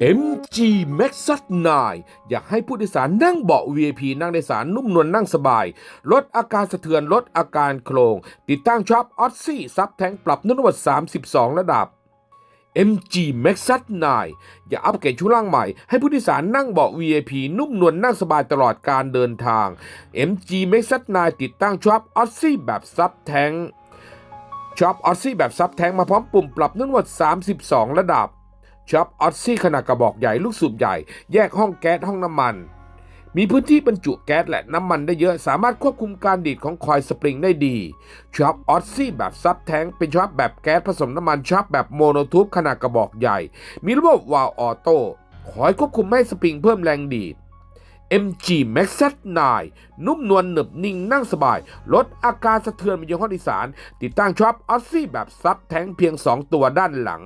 MG Max 9อยากให้ผู้โดยสารนั่งเบาะ VIP นั่งโดยสารนุ่มนวลนั่งสบาย ลดอาการสะเทือนลดอาการโครง ติดตั้งช็อปออ s ซี่ซับแทงปรับนุ่นวัด32 ระดับ MG Max 9อยากอัปเกรดชุดล่างใหม่ ให้ผู้โดยสารนั่งเบาะ VIP นุ่มนวลนั่งสบายตลอดการเดินทาง MG Max 9ติดตั้งช็อปออ s ซี่แบบซับแทงช็อปออ s ซี่แบบซับแทงมาพร้อมปุ่มปรับนุ่นวัด32 ระดับ ช็อปออ s ซี่ขนาดกระบอกใหญ่ลูกสูบใหญ่ แยกห้องแก๊สห้องน้ำมัน มีพื้นที่บรรจุแก๊สและน้ำมันได้เยอะสามารถควบคุมการดีดของคอยสปริงได้ดีช็อปออ s ซี่แบบซับแทงเป็นช็อปแบบแก๊สผสมน้ำมันช็อปแบบโมโนทูบขนาดกระบอกใหญ่ มีระบบวาล์วออโต้คอยควบคุมให้สปริงเพิ่มแรงดีด MG Max Z 9 นุ่มนวลหนึบนิ่งนั่งสบาย ลดอาการสะเทือนบนยนห้องโดยสารติดตั้งช็อปออ s ซี่แบบซับแทงเพียง 2 ตัวด้านหลัง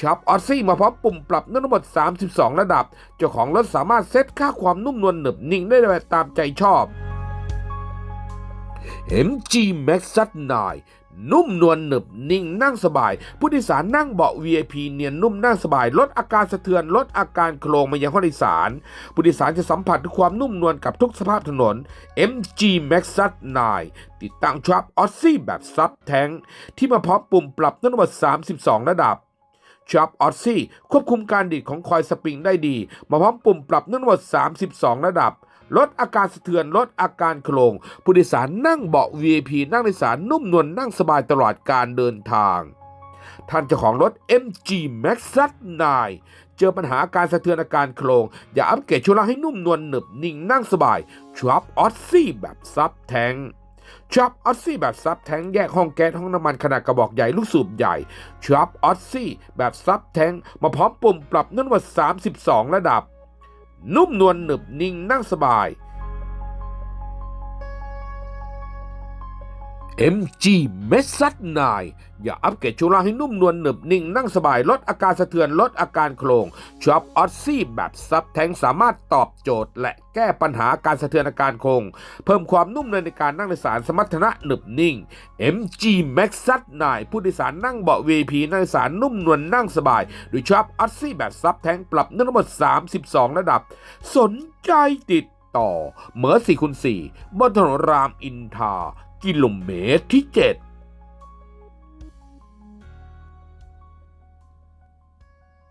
ช็อปออ s ซี่มาพร้อมปุ่มปรับนุ่มทั้งหมด 32 ระดับ เจ้าของรถสามารถเซตค่าความนุ่มนวลหนึบนิ่งได้แบบตามใจชอบ MG Max Z 9นุ่มนวลหนึบนิ่งนั่งสบาย ผู้โดยสารนั่งเบาะ VIP เนียนนุ่มนั่งสบาย ลดอาการสะเทือน ลดอาการโครงมายังห้องโดยสาร ผู้โดยสารจะสัมผัสถึงความนุ่มนวลกับทุกสภาพถนน MG Max Z 9ติดตั้งช็อปออ s ซี่แบบซับแทงที่มาพร้อมปุ่มปรับนุ่มทั้งหมด32 ระดับ ช็อปออ s ซี่ควบคุมการดีดของคอยสปริงได้ดี มาพร้อมปุ่มปรับนุ่มทั้งหมด32 ระดับ ลดอาการสะเทือน ลดอาการโครงผู้โดยสารนั่งเบาะ VIP นั่งโดยสารนุ่มนวลนั่งสบายตลอดการเดินทาง ท่านเจ้าของรถ MG Max 9เจอปัญหาการสะเทือนอาการโครงอย่าอัปเกรดชุดล่างให้นุ่มนวลหนึบนิ่งนั่งสบายช็อปออ s ซี่แบบซับแทง ช็อปออสซี่แบบซับแทงแยกห้องแก๊สห้องน้ำมันขนาดกระบอกใหญ่ลูกสูบใหญ่ช็อปออสซี่แบบซับแทงมาพร้อมปุ่มปรับนุ่นวัด32 ระดับ นุ่มนวลหนึบนิ่งนั่งสบาย MG m e s s 9อย่าอัปเกรดชุดล่าให้นุ่มนวลหนึบนิ่งนั่งสบายลดอาการสะเทือนลดอาการโครงช็อปออ s ซี่แบบซับแทงสามารถตอบโจทย์ และแก้ปัญหาการสะเทือนอาการโครงเพิ่มความนุ่มนวลในการนั่งโดยสารสมรรถนะหนึบนิ่ง MG Max 9ผู้โดยสารนั่งเบาะ VIP นั่งโดยสารนุ่มนวลนั่งสบายโดยช็อปออ s ซี่แบบซับแทงปรับนุ่มทั้งหมด 32 ระดับ สนใจติดต่อเหมือ4คูณ4บนถนนรามอินทรา กิโลเมตรที่ 7